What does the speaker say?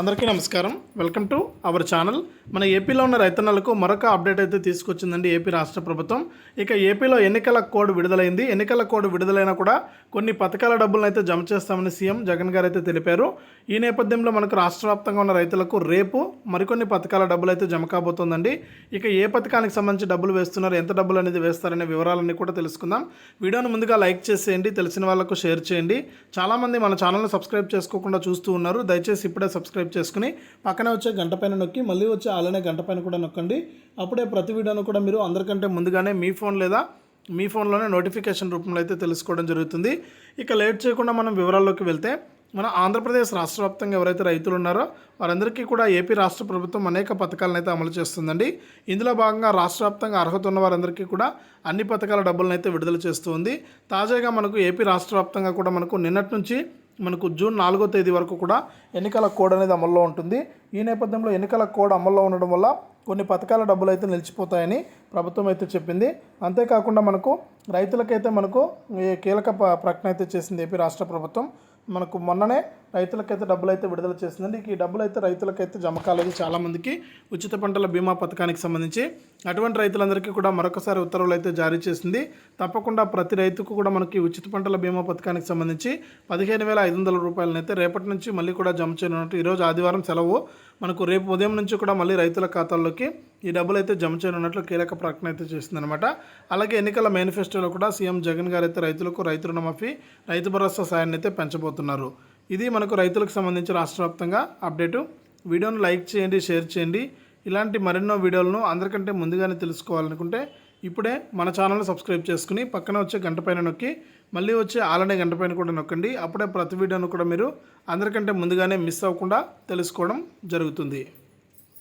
అందరికీ నమస్కారం. Welcome to our channel. మన ఏపీలో ఉన్న రైతన్నలకు మరొక అప్డేట్ అయితే తీసుకొచ్చిందండి ఏపీ రాష్ట్ర ప్రభుత్వం. ఇక ఏపీలో ఎన్నికల కోడ్ విడుదలైంది. ఎన్నికల కోడ్ విడుదలైనా కూడా కొన్ని పథకాల డబ్బులను అయితే జమ చేస్తామని సీఎం జగన్ గారు అయితే తెలిపారు. ఈ నేపథ్యంలో మనకు రాష్ట్ర వ్యాప్తంగా ఉన్న రైతులకు రేపు మరికొన్ని పథకాల డబ్బులు అయితే జమ కాబోతోందండి. ఇక ఏ పథకానికి సంబంధించి డబ్బులు వేస్తున్నారు ఎంత డబ్బులు అనేది వేస్తారనే వివరాలన్నీ కూడా తెలుసుకుందాం. వీడియోను ముందుగా లైక్ చేసేయండి తెలిసిన వాళ్ళకు షేర్ చేయండి. చాలామంది మన ఛానల్ని సబ్స్క్రైబ్ చేసుకోకుండా చూస్తూ ఉన్నారు. దయచేసి ఇప్పుడే సబ్స్క్రైబ్ చేసుకుని పక్కనే వచ్చే గంట పైన నొక్కి మళ్ళీ వచ్చే అలానే గంట పైన కూడా నొక్కండి. అప్పుడే ప్రతి వీడియోను కూడా మీరు అందరికంటే ముందుగానే మీ ఫోన్ లేదా మీ ఫోన్లోనే నోటిఫికేషన్ రూపంలో అయితే తెలుసుకోవడం జరుగుతుంది. ఇక లేట్ చేయకుండా మనం వివరాల్లోకి వెళ్తే మన ఆంధ్రప్రదేశ్ రాష్ట్ర వ్యాప్తంగా ఎవరైతే రైతులు ఉన్నారో వారందరికీ కూడా ఏపీ రాష్ట్ర ప్రభుత్వం అనేక పథకాలను అయితే అమలు చేస్తుందండి. ఇందులో భాగంగా రాష్ట్ర వ్యాప్తంగా అర్హత ఉన్న వారందరికీ కూడా అన్ని పథకాల డబ్బులను అయితే విడుదల చేస్తుంది తాజాగా మనకు ఏపీ రాష్ట్ర వ్యాప్తంగా కూడా మనకు నిన్నటి నుంచి మనకు జూన్ నాలుగో తేదీ వరకు కూడా ఎన్నికల కోడ్ అనేది అమల్లో ఉంటుంది. ఈ నేపథ్యంలో ఎన్నికల కోడ్ అమల్లో ఉండడం వల్ల కొన్ని పథకాల డబ్బులు అయితే నిలిచిపోతాయని ప్రభుత్వం అయితే చెప్పింది. అంతేకాకుండా మనకు రైతులకైతే మనకు ఈ కీలక ప్రకటన అయితే చేసింది ఏపీ రాష్ట్ర ప్రభుత్వం. మనకు మొన్ననే రైతులకైతే డబ్బులు అయితే విడుదల చేసిందండి ఈ డబ్బులు అయితే రైతులకైతే జమ కాలేదు చాలామందికి ఉచిత పంటల బీమా పథకానికి సంబంధించి అటువంటి రైతులందరికీ కూడా మరొకసారి ఉత్తర్వులు అయితే జారీ చేసింది. తప్పకుండా ప్రతి రైతుకు కూడా మనకి ఉచిత పంటల బీమా పథకానికి సంబంధించి పదిహేను వేల ఐదు వందల రూపాయలనైతే రేపటి నుంచి మళ్ళీ కూడా జమ చేయనున్నట్టు ఈరోజు ఆదివారం సెలవు. మనకు రేపు ఉదయం నుంచి కూడా మళ్ళీ రైతుల ఖాతాల్లోకి ఈ డబ్బులు అయితే జమ చేయనున్నట్లు కీలక ప్రకటన అయితే చేసిందనమాట అలాగే ఎన్నికల మేనిఫెస్టోలో కూడా సీఎం జగన్ గారు అయితే రైతులకు రైతు రుణమాఫీ రైతు భరోసా సాయాన్ని అయితే పెంచబోతున్నారు. ఇది మనకు రైతులకు సంబంధించి రాష్ట్ర వ్యాప్తంగా అప్డేటు. వీడియోను లైక్ చేయండి షేర్ చేయండి. ఇలాంటి మరెన్నో వీడియోలను అందరికంటే ముందుగానే తెలుసుకోవాలనుకుంటే ఇప్పుడే మన ఛానల్ని సబ్స్క్రైబ్ చేసుకుని పక్కన వచ్చే గంట పైన నొక్కి మళ్ళీ వచ్చే ఆలనే గంట పైన కూడా నొక్కండి. అప్పుడే ప్రతి వీడియోను కూడా మీరు అందరికంటే ముందుగానే మిస్ అవ్వకుండా తెలుసుకోవడం జరుగుతుంది.